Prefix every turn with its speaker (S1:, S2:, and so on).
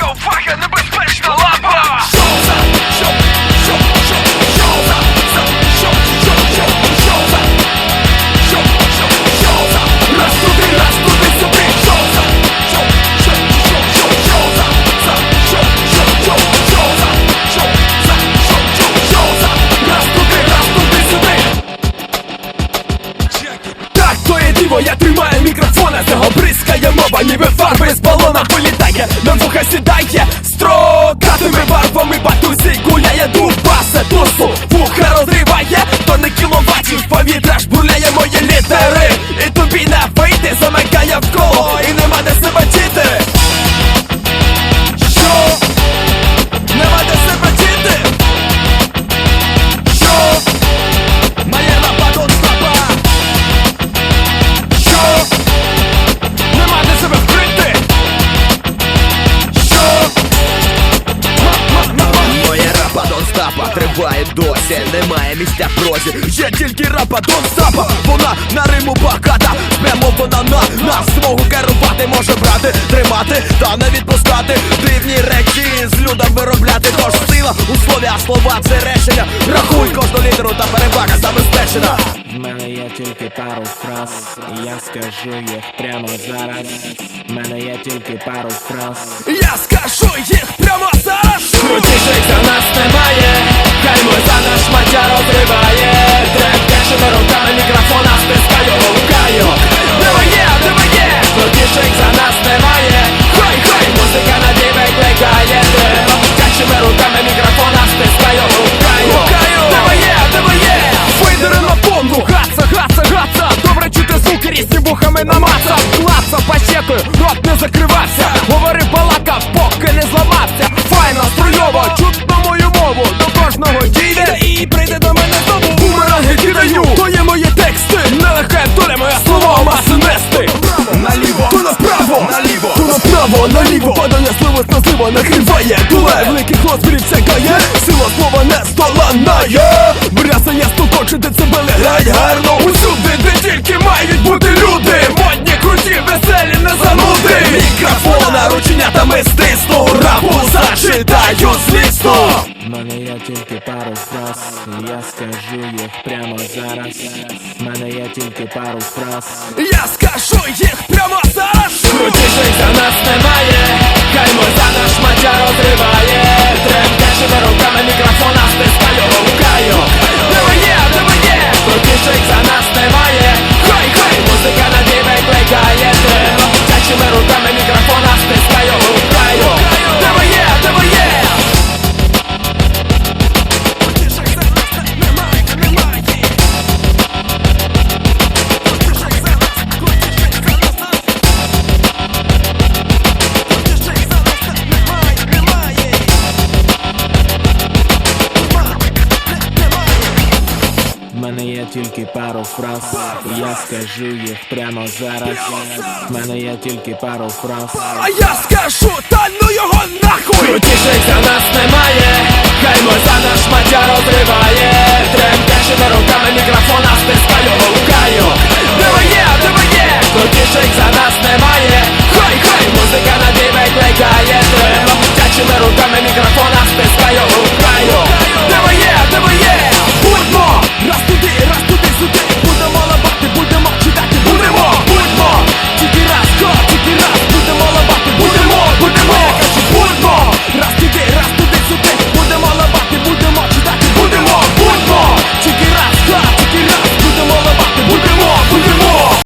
S1: Jego uwaga, the lata я тримаю мікрофона, з нього бризкає мова, ніби фарби з балона вилітає, на вуха сідає, строкатими барвами батусі
S2: триває немає місця в прозі. Є тільки рапа Донстапа, вона на риму багата, прямо вона на нас змогу керувати може брати, тримати та не відпускати. Дивні речі з людом виробляти. Тож сила у слові, а слова це речення. Рахуй кожну літеру та перевага забезпечена.
S3: В мене є тільки пару фраз, і я скажу їх прямо зараз. В мене є тільки пару фраз.
S1: Я скажу їх прямо зараз Крутіших за нас немає Ми за наш матя розриває Тремтячими руками мікрофона стискаю, гукаю. Де ви є, де є? За нас немає. Хай, хай, музика на дій викликає Тремтячими руками мікрофона стискаю, гукаю. Де ви є, де ви є? Фейдери на понду, гаться, гаться, гаться Добре чути звуки різні вухами намацав. Клаца, пощекою, рот не закривався. Говорив, балакав, накриває Дуле великих розмірів сягає Сила слова не здоланає Брясає стукоче децибели грай гарно. Усюди, де тільки мають бути люди. Модні, круті, веселі, не зануди Мікрофона рученятами стисну Рапу зачитаю злісно
S3: В мене є тільки пару фраз, і я скажу їх прямо зараз. В мене є тільки пару фраз.
S1: Я скажу їх прямо
S3: В мене є тільки пару фраз, і я скажу їх прямо зараз. В мене є тільки пару фраз.
S1: А я скажу, та